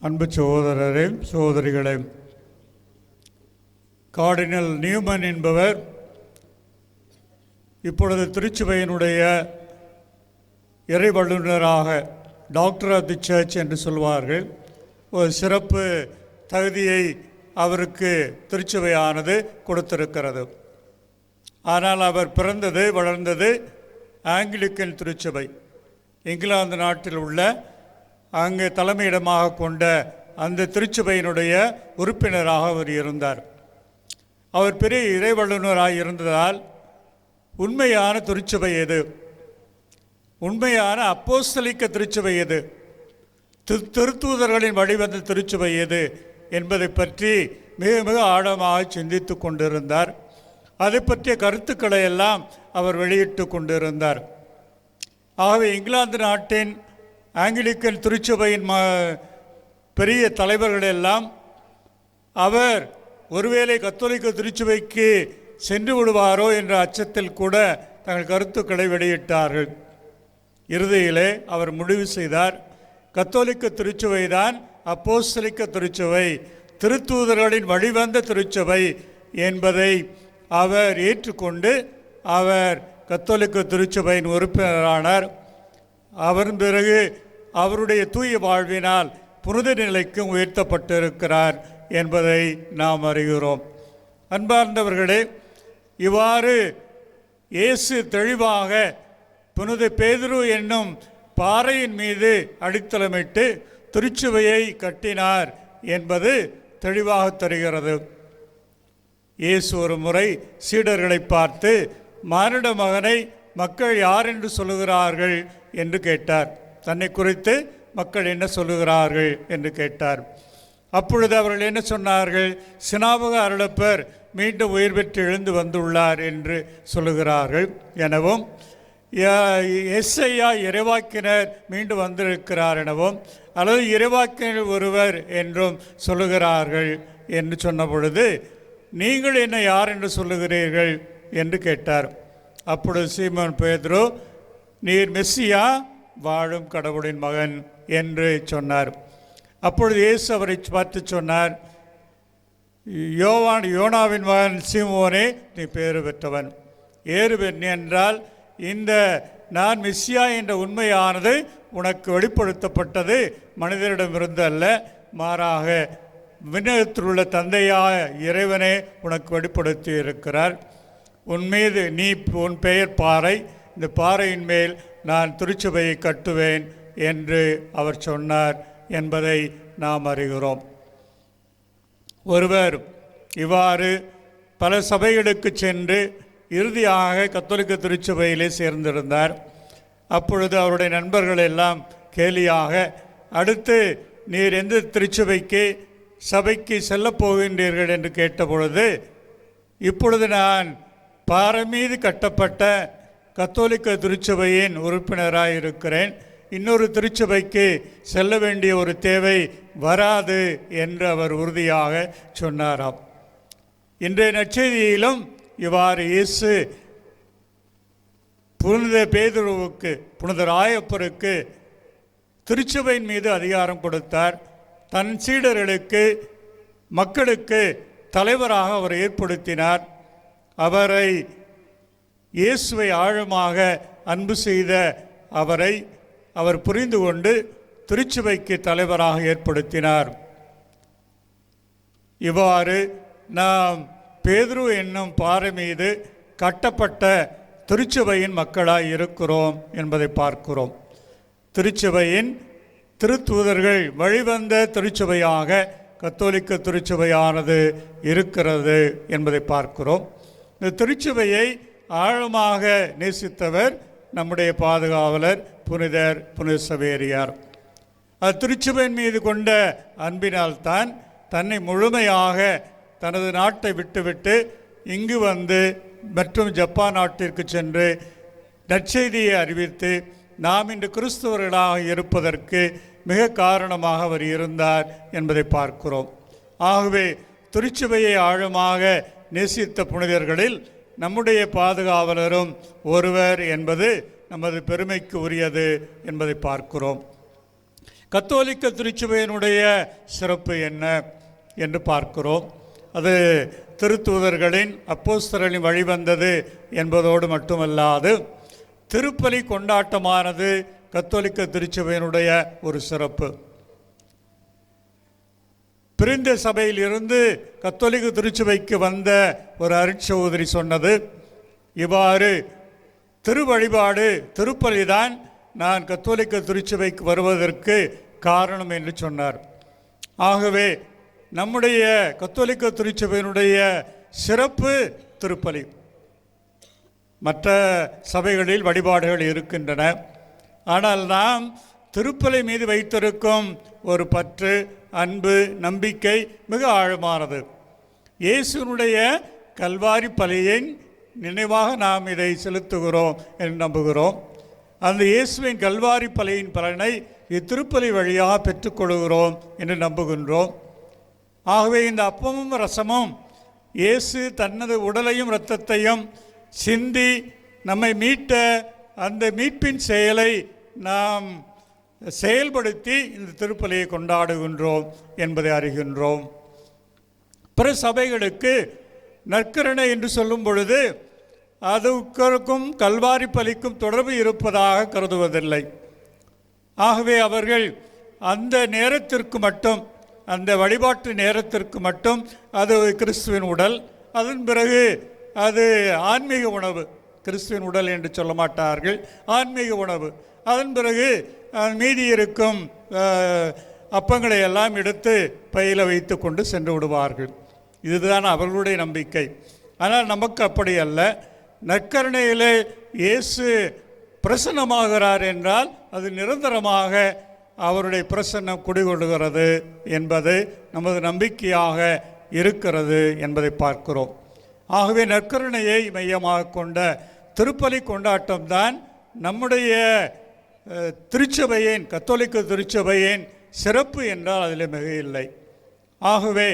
அன்பு சகோதரரே சகோதரிகளே. கார்டினல் நியூமன் என்பவர் இப்பொழுது திருச்சுவையினுடைய இறை வல்லுநராக டாக்டர் ஆஃப் தி சர்ச் என்று சொல்வார்கள். ஒரு சிறப்பு தகுதியை அவருக்கு திருச்சுவையானது கொடுத்திருக்கிறது. ஆனால் அவர் பிறந்தது வளர்ந்தது ஆங்கிலிக்கன் திருச்சபை இங்கிலாந்து நாட்டில் உள்ள அங்கு தலைமையிடமாக கொண்ட அந்த திருச்சபையினுடைய உறுப்பினராக அவர் இருந்தார். அவர் பெரிய இறைவல்லுநராக இருந்ததால் உண்மையான திருச்சபை எது? உண்மையான அப்போஸ்தலிக்க திருச்சபை எது? திரு- திருத்தூதர்களின் வழிவந்த திருச்சபை எது? என்பதை பற்றி மிக மிக ஆழமாக சிந்தித்து கொண்டிருந்தார். அதை பற்றிய கருத்துக்களை எல்லாம் அவர் வெளியிட்டு கொண்டிருந்தார். ஆகவே இங்கிலாந்து நாட்டின் ஆங்கிலிக்கன் திருச்சபையின் ம பெரிய தலைவர்கள் எல்லாம் அவர் ஒருவேளை கத்தோலிக்க திருச்சபைக்கு சென்று விடுவாரோ என்ற அச்சத்தில் கூட தங்கள் கருத்துக்களை வெளியிட்டார்கள். இறுதியிலே அவர் முடிவு செய்தார் கத்தோலிக்க திருச்சபை தான் அப்போஸ்தலிக்க திருச்சபை திருத்தூதர்களின் வழிவந்த திருச்சபை என்பதை அவர் ஏற்றுக்கொண்டு அவர் கத்தோலிக்க திருச்சபையின் உறுப்பினரானார். அவர் பிறகு அவருடைய தூய வாழ்வினால் புனித நிலைக்கும் உயர்த்தப்பட்டிருக்கிறார் என்பதை நாம் அறிகிறோம். அன்பார்ந்தவர்களே இவ்வாறு இயேசு தெளிவாக புனித பேதுரு என்னும் பாறையின் மீது அடித்தளமிட்டு திருச்சுவையை கட்டினார் என்பது தெளிவாக தெரிகிறது. இயேசு ஒரு முறை சீடர்களை பார்த்து மானிட மகனை மக்கள் யார் என்று சொல்லுகிறார்கள்? என்று கேட்டார். தன்னை குறித்து மக்கள் என்ன சொல்லுகிறார்கள்? என்று கேட்டார். அப்பொழுது அவர்கள் என்ன சொன்னார்கள்? சினாபக அருளப்பர் மீண்டும் உயிர் பெற்று எழுந்து வந்துள்ளார் என்று சொல்லுகிறார்கள். எனவும் எஸ்ஐயா இறைவாக்கினர் மீண்டும் வந்திருக்கிறார் எனவும் அல்லது இறைவாக்கினர் ஒருவர் என்றும் சொல்லுகிறார்கள் என்று சொன்ன பொழுது நீங்கள் என்ன யார் என்று சொல்லுகிறீர்கள்? என்று கேட்டார். அப்பொழுது சீமான் பேதுரு நீர் மெஸ்ஸியா வாழும் கடவுளின் மகன் என்று சொன்னார். அப்பொழுது இயேசு அவரை பார்த்து சொன்னார் யோவான் யோனாவின் மகன் சீமோனே நீ பேறு பெற்றவன். ஏறு பெண் என்றால் இந்த நான் மிஸ்ஸியா என்ற உண்மையானது உனக்கு வெளிப்படுத்தப்பட்டது. மனிதரிடமிருந்து அல்ல மாறாக விண்ணகத்தில் உள்ள தந்தையாக இறைவனே உனக்கு வெளிப்படுத்தி இருக்கிறார் உன் மீது நீ உன் பெயர் பாறை இந்த பாறையின் மேல் நான் திருச்சபையை கட்டுவேன் என்று அவர் சொன்னார் என்பதை நாம் அறிகிறோம். ஒருவர் இவ்வாறு பல சபைகளுக்கு சென்று இறுதியாக கத்தோலிக்க திருச்சபையிலே சேர்ந்திருந்தார். அப்பொழுது அவருடைய நண்பர்கள் எல்லாம் கேலியாக அடுத்து நீர் எந்த திருச்சபைக்கு சபைக்கு செல்லப் போகின்றீர்கள்? என்று கேட்டபொழுது இப்பொழுது நான் பாறை மீது கட்டப்பட்ட கத்தோலிக்க திருச்சபையின் உறுப்பினராக இருக்கிறேன் இன்னொரு திருச்சபைக்கு செல்ல வேண்டிய ஒரு தேவை வராது என்று அவர் உறுதியாக சொன்னாராம். இன்றைய நற்செய்தியிலும் இவ்வாறு இயேசு புனித பேதுருவுக்கு புனித ராயப்பருக்கு திருச்சபையின் மீது அதிகாரம் கொடுத்தார். தன் சீடர்களுக்கு மக்களுக்கு தலைவராக அவர் ஏற்படுத்தினார். அவரை இயேசுவை ஆழமாக அன்பு செய்த அவரை அவர் புரிந்து கொண்டு திருச்சபைக்கு தலைவராக ஏற்படுத்தினார். இவ்வாறு நாம் பேதுரு என்னும் பாறை மீது கட்டப்பட்ட திருச்சபையின் மக்களாய் இருக்கிறோம் என்பதை பார்க்கிறோம். திருச்சபையின் திருத்தூதர்கள் வழிவந்த திருச்சபையாக கத்தோலிக்க திருச்சபையானது இருக்கிறது என்பதை பார்க்கிறோம். இந்த திருச்சபையை ஆழமாக நேசித்தவர் நம்முடைய பாதுகாவலர் புனிதர் புனித சவேரியார் அது திருச்சபையின் மீது கொண்ட அன்பினால்தான் தன்னை முழுமையாக தனது நாட்டை விட்டுவிட்டு இங்கு வந்து மற்றும் ஜப்பான் நாட்டிற்கு சென்று நற்செய்தியை அறிவித்து நாம் இன்று கிறிஸ்தவர்களாக இருப்பதற்கு மிக காரணமாக அவர் இருந்தார் என்பதை பார்க்கிறோம். ஆகவே திருச்சபையை ஆழமாக நேசித்த புனிதர்களில் நம்முடைய பாதுகாவலரும் ஒருவர் என்பது நமது பெருமைக்கு உரியது என்பதை பார்க்கிறோம். கத்தோலிக்க திருச்சபையினுடைய சிறப்பு என்ன என்று பார்க்கிறோம். அது திருத்தூதர்களின் அப்போஸ்தலரின் வழிவந்தது என்பதோடு மட்டுமல்லாது திருப்பலி கொண்டாட்டமானது கத்தோலிக்க திருச்சபையினுடைய ஒரு சிறப்பு. பிரிந்த சபையில் இருந்து கத்தோலிக்க திருச்சபைக்கு வந்த ஒரு அருட்சகோதரி சொன்னது. இவ்வாறு திருவழிபாடு திருப்பலிதான் நான் கத்தோலிக்க திருச்சபைக்கு வருவதற்கு காரணம் என்று சொன்னார். ஆகவே நம்முடைய கத்தோலிக்க திருச்சபையினுடைய சிறப்பு திருப்பலி. மற்ற சபைகளில் வழிபாடுகள் இருக்கின்றன. ஆனால் நாம் திருப்பலி மீது வைத்திருக்கும் ஒரு பற்று அன்பு நம்பிக்கை மிக ஆழமானது. இயேசுனுடைய கல்வாரி பலியின் நினைவாக நாம் இதை செலுத்துகிறோம் என்று நம்புகிறோம். அந்த இயேசுவின் கல்வாரி பலியின் பலனை இத்திருப்பலி வழியாக பெற்றுக்கொள்கிறோம் என்று நம்புகின்றோம். ஆகவே இந்த அப்பமும் ரசமும் இயேசு தனது உடலையும் இரத்தத்தையும் சிந்தி நம்மை மீட்ட அந்த மீட்பின் செயலை நாம் செயல்படுத்தி இந்த திருப்பலியை கொண்டாடுகின்றோம் என்பதை அறிகின்றோம். பிற சபைகளுக்கு நற்கரணை என்று சொல்லும் பொழுது அதுக்கும் கல்வாரி பலிக்கும் தொடர்பு இருப்பதாக கருதுவதில்லை. ஆகவே அவர்கள் அந்த நேரத்திற்கு மட்டும் அந்த வழிபாட்டு நேரத்திற்கு மட்டும் அது கிறிஸ்துவின் உடல் அதன் பிறகு அது ஆன்மீக உணவு கிறிஸ்துவின் உடல் என்று சொல்ல மாட்டார்கள் ஆன்மீக உணவு. அதன் பிறகு மீதி இருக்கும் அப்பங்களை எல்லாம் எடுத்து பையில் வைத்து கொண்டு சென்று விடுவார்கள். இதுதான் அவர்களுடைய நம்பிக்கை. ஆனால் நமக்கு அப்படி அல்ல. நற்கருணையிலே இயேசு பிரசன்னமாகிறார் என்றால் அது நிரந்தரமாக அவருடைய பிரசன்னம் குடிகொள்கிறது என்பது நமது நம்பிக்கையாக இருக்கிறது என்பதை பார்க்கிறோம். ஆகவே நற்கருணையை மையமாக கொண்ட திருப்பலி கொண்டாட்டம்தான் நம்முடைய திருச்சபையின் கத்தோலிக்க திருச்சபையின் சிறப்பு என்றால் அதில் மிக இல்லை ஆகவே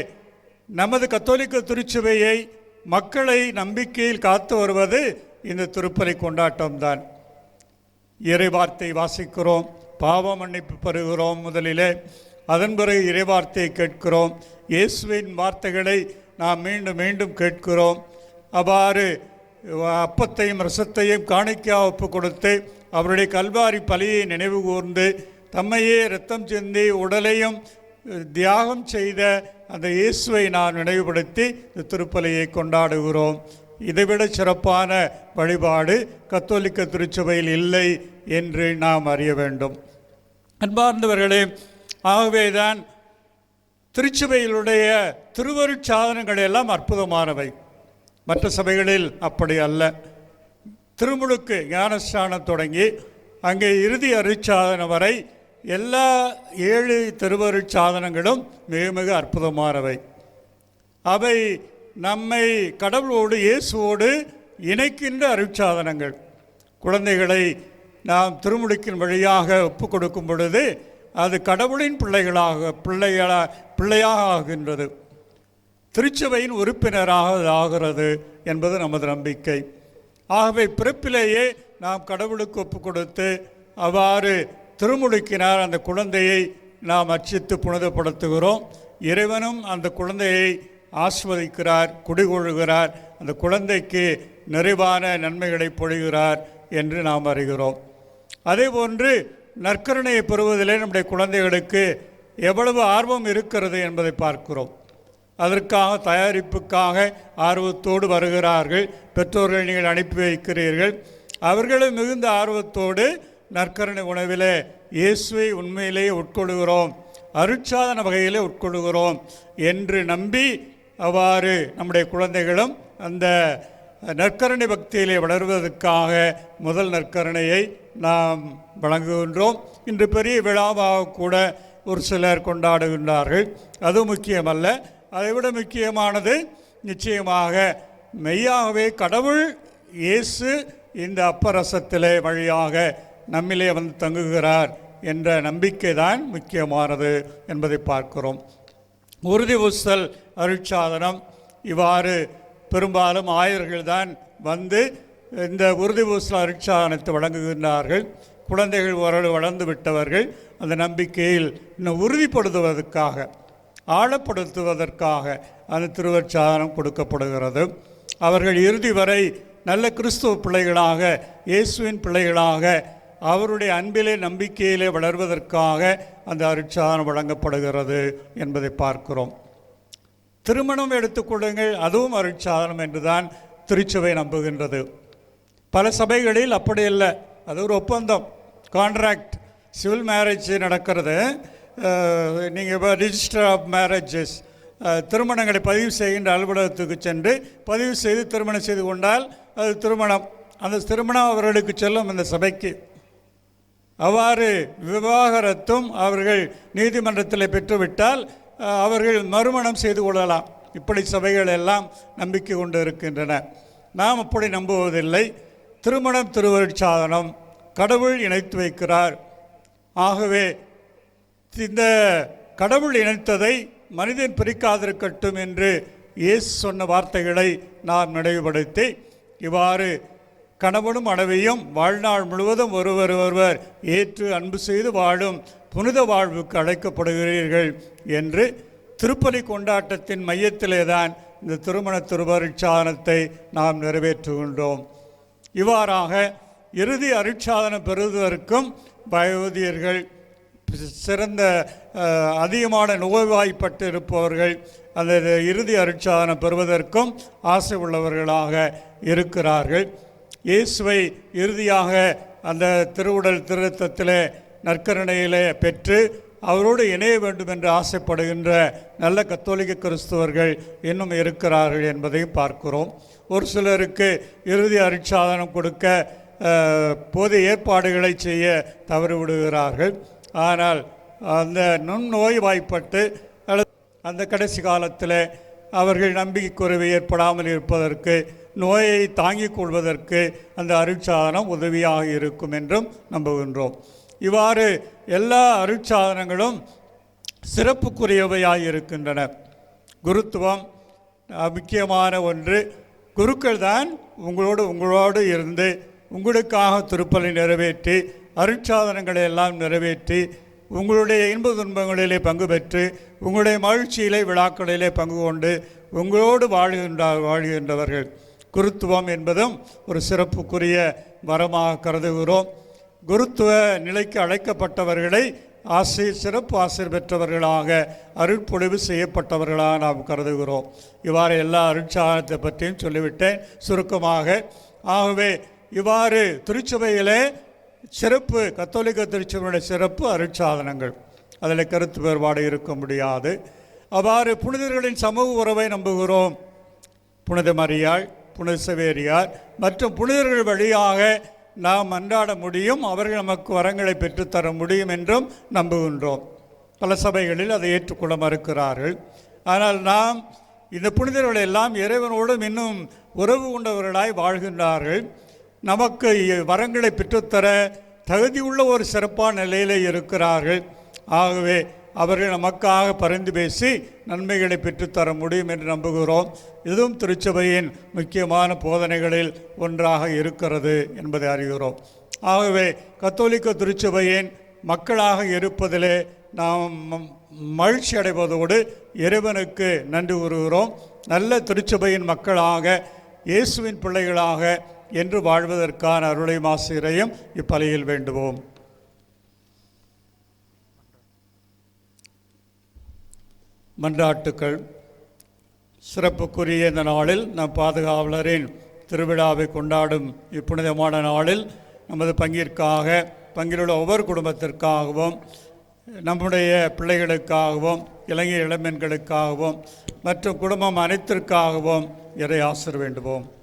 நமது கத்தோலிக்க திருச்சபையை மக்களை நம்பிக்கையில் காத்து வருவது இந்த திருப்பலி கொண்டாட்டம்தான். இறைவார்த்தை வாசிக்கிறோம் பாவ மன்னிப்பு பெறுகிறோம் முதலிலே. அதன் பிறகு இறைவார்த்தையை கேட்கிறோம். இயேசுவின் வார்த்தைகளை நாம் மீண்டும் மீண்டும் கேட்கிறோம். அவ்வாறு அப்பத்தையும் ரசத்தையும் காணிக்கா ஒப்பு கொடுத்து அவருடைய கல்வாரி பலியை நினைவு கூர்ந்து தம்மையே ரத்தம் சிந்தி உடலையும் தியாகம் செய்த அந்த இயேசுவை நான் நினைவுபடுத்தி இந்த திருப்பலியை கொண்டாடுகிறோம். இதைவிட சிறப்பான வழிபாடு கத்தோலிக்க திருச்சபையில் இல்லை என்று நாம் அறிய வேண்டும். அன்பார்ந்தவர்களே ஆகவேதான் திருச்சபையிலுடைய திருவருட்சாதனங்கள் எல்லாம் அற்புதமானவை. மற்ற சபைகளில் அப்படி அல்ல. திருமுழுக்கு ஞானஸ்தானம் தொடங்கி அங்கே இறுதி அருட்சாதனம் வரை எல்லா ஏழு திருவருட்சாதனங்களும் மிக மிக அற்புதமானவை. அவை நம்மை கடவுளோடு இயேசுவோடு இணைக்கின்ற அருட்சாதனங்கள். குழந்தைகளை நாம் திருமுழுக்கின் வழியாக ஒப்பு கொடுக்கும் பொழுது அது கடவுளின் பிள்ளைகளாக பிள்ளைகளா பிள்ளையாக ஆகின்றது. திருச்சபையின் உறுப்பினராக ஆகிறது என்பது நமது நம்பிக்கை. ஆகவே பிறப்பிலேயே நாம் கடவுளுக்கு ஒப்பு கொடுத்து அவ்வாறு திருமுழுக்கினார் அந்த குழந்தையை நாம் அர்ச்சித்து புனிதப்படுத்துகிறோம். இறைவனும் அந்த குழந்தையை ஆஸ்வதிக்கிறார் குடிகொள்கிறார் அந்த குழந்தைக்கு நிறைவான நன்மைகளை பொழிகிறார் என்று நாம் அறிகிறோம். அதேபோன்று நற்கருணையை பெறுவதிலே நம்முடைய குழந்தைகளுக்கு எவ்வளவு ஆர்வம் இருக்கிறது என்பதை பார்க்கிறோம். அதற்காக தயாரிப்புக்காக ஆர்வத்தோடு வருகிறார்கள். பெற்றோர்கள் நீங்கள் அனுப்பி வைக்கிறீர்கள். அவர்களும் மிகுந்த ஆர்வத்தோடு நற்கரணை உணவில் இயேசுவை உண்மையிலேயே உட்கொள்கிறோம் அருட்சாதன வகையிலே உட்கொள்கிறோம் என்று நம்பி அவ்வாறு நம்முடைய குழந்தைகளும் அந்த நற்கரணை பக்தியிலே வளர்வதற்காக முதல் நற்கரணையை நாம் வழங்குகின்றோம். இன்று பெரிய விழாவாக கூட ஒரு சிலர் கொண்டாடுகின்றார்கள். அது முக்கியமல்ல. அதைவிட முக்கியமானது நிச்சயமாக மெய்யாகவே கடவுள் இயேசு இந்த அப்பரசத்திலே வழியாக நம்மிலே வந்து தங்குகிறார் என்ற நம்பிக்கை தான் முக்கியமானது என்பதை பார்க்கிறோம். உறுதி உசல் அருட்சாதனம் இவ்வாறு பெரும்பாலும் ஆயர்கள் தான் வந்து இந்த உறுதி பூசல் அருட்சாதனத்தை வழங்குகின்றார்கள். குழந்தைகள் ஓரளவு வளர்ந்து விட்டவர்கள் அந்த நம்பிக்கையில் இன்னும் உறுதிப்படுத்துவதற்காக. ஆழப்படுத்துவதற்காக அந்த திருவற்சாதனம் கொடுக்கப்படுகிறது. அவர்கள் இறுதி வரை நல்ல கிறிஸ்துவ பிள்ளைகளாக இயேசுவின் பிள்ளைகளாக அவருடைய அன்பிலே நம்பிக்கையிலே வளர்வதற்காக அந்த அருட்சாதனம் வழங்கப்படுகிறது என்பதை பார்க்கிறோம். திருமணம் எடுத்துக்கொள்ளுங்கள் அதுவும் அருட்சாதனம் என்றுதான் திருச்சபை நம்புகின்றது. பல சபைகளில் அப்படி இல்லை அது ஒரு ஒப்பந்தம் கான்ட்ராக்ட் சிவில் மேரேஜ் நடக்கிறது. நீங்கள் இப்போ ரிஜிஸ்டர் ஆஃப் மேரேஜஸ் திருமணங்களை பதிவு செய்கின்ற அலுவலகத்துக்கு சென்று பதிவு செய்து திருமணம் செய்து கொண்டால் அது திருமணம். அந்த திருமணம் அவர்களுக்கு செல்லும் இந்த சபைக்கு. அவ்வாறு விவாகரத்தும் அவர்கள் நீதிமன்றத்தில் பெற்றுவிட்டால் அவர்கள் மறுமணம் செய்து கொள்ளலாம். இப்படி சபைகள் எல்லாம் நம்பிக்கை கொண்டு இருக்கின்றன. நாம் அப்படி நம்புவதில்லை. திருமணம் திருவருட்சாதனம் கடவுள் இணைத்து வைக்கிறார். ஆகவே இந்த கடவுள் இணைத்ததை மனிதன் பிரிக்காதிருக்கட்டும் என்று இயேசு சொன்ன வார்த்தைகளை நாம் நினைவுபடுத்தி இவ்வாறு கணவனும் மனைவியும் வாழ்நாள் முழுவதும் ஒருவர் ஒருவர் ஏற்று அன்பு செய்து வாழும் புனித வாழ்வுக்கு அழைக்கப்படுகிறீர்கள் என்று திருப்பலி கொண்டாட்டத்தின் மையத்திலே தான் இந்த திருமண திருவருட்சாதனத்தை நாம் நிறைவேற்றுகின்றோம். இவ்வாறாக இறுதி அருட்சாதனம் பெறுவதற்கும் வயோதிகர்கள் சிறந்த அதிகமான நோய்வாய்ப்பட்டு இருப்பவர்கள் அந்த இறுதி அருட்சாதனம் பெறுவதற்கும் ஆசை உள்ளவர்களாக இருக்கிறார்கள். இயேசுவை இறுதியாக அந்த திருவுடல் திருத்தத்தில் நற்கரணையிலே பெற்று அவரோடு இணைய வேண்டும் என்று ஆசைப்படுகின்ற நல்ல கத்தோலிக்க கிறிஸ்தவர்கள் இன்னும் இருக்கிறார்கள் என்பதையும் பார்க்கிறோம். ஒரு சிலருக்கு இறுதி அருட்சாதனம் கொடுக்க போதிய ஏற்பாடுகளை செய்ய தவறிவிடுகிறார்கள். ஆனால் அந்த நுண்ணோய் வாய்ப்பட்டு அந்த கடைசி காலத்தில் அவர்கள் நம்பிக்கை குறைவு ஏற்படாமல் இருப்பதற்கு நோயை தாங்கிக் கொள்வதற்கு அந்த அருட்சாதனம் உதவியாக இருக்கும் என்றும் நம்புகின்றோம். இவ்வாறு எல்லா அருட்சாதனங்களும் சிறப்புக்குரியவையாக இருக்கின்றன. குருத்துவம் முக்கியமான ஒன்று. குருக்கள் தான் உங்களோடு உங்களோடு இருந்து உங்களுக்காக திருப்பலை நிறைவேற்றி அருட்சாதனங்களை எல்லாம் நிறைவேற்றி உங்களுடைய இன்ப துன்பங்களிலே பங்கு பெற்று உங்களுடைய மகிழ்ச்சியிலே விழாக்களிலே பங்கு கொண்டு உங்களோடு வாழ்கின்ற வாழ்கின்றவர்கள் குருத்துவம் என்பதும் ஒரு சிறப்புக்குரிய வரமாக கருதுகிறோம். குருத்துவ நிலைக்கு அழைக்கப்பட்டவர்களை ஆசை சிறப்பு ஆசிரியர் பெற்றவர்களாக அருட்பொழிவு செய்யப்பட்டவர்களாக நாம் கருதுகிறோம். இவ்வாறு எல்லா அருட்சாதனத்தை பற்றியும் சொல்லிவிட்டேன். சுருக்கமாக ஆகவே இவ்வாறு திருச்சபையிலே சிறப்பு கத்தோலிக்க திருச்சபையுடைய சிறப்பு அருட்சாதனங்கள். அதில் கருத்து வேறுபாடு இருக்க முடியாது. அவ்வாறு புனிதர்களின் சமூக உறவை நம்புகிறோம். புனித மரியாள் புனித சவேரியார் மற்றும் புனிதர்கள் வழியாக நாம் அன்றாட முடியும். அவர்கள் நமக்கு வரங்களை பெற்றுத்தர முடியும் என்றும் நம்புகின்றோம். பல சபைகளில் அதை ஏற்றுக்கொள்ள மறுக்கிறார்கள். ஆனால் நாம் இந்த புனிதர்கள் எல்லாம் இறைவனோடும் இன்னும் உறவு கொண்டவர்களாய் வாழ்கின்றார்கள். நமக்கு வரங்களை பெற்றுத்தர தகுதியுள்ள ஒரு சிறப்பான நிலையில் இருக்கிறார்கள். ஆகவே அவர்கள் நமக்காக பரிந்து பேசி நன்மைகளை பெற்றுத்தர முடியும் என்று நம்புகிறோம். இதுவும் திருச்சபையின் முக்கியமான போதனைகளில் ஒன்றாக இருக்கிறது என்பதை அறிகிறோம். ஆகவே கத்தோலிக்க திருச்சபையின் மக்களாக இருப்பதிலே நாம் மகிழ்ச்சி அடைவதோடு இறைவனுக்கு நன்றி கூறுகிறோம். நல்ல திருச்சபையின் மக்களாக இயேசுவின் பிள்ளைகளாக என்று வாழ்வதற்கான அருளை மாசிரையும் இப்பலையில் வேண்டுவோம். மன்றாட்டுக்கள். சிறப்புக்குரிய இந்த நாளில் நம் பாதுகாவலரின் திருவிழாவை கொண்டாடும் இப்புனிதமான நாளில் நமது பங்கிற்காக பங்கிலுள்ள ஒவ்வொரு குடும்பத்திற்காகவும் நம்முடைய பிள்ளைகளுக்காகவும் இளைஞர் இளம்பெண்களுக்காகவும் மற்றும் குடும்பம் அனைத்திற்காகவும் இறை ஆசிர் வேண்டுவோம்.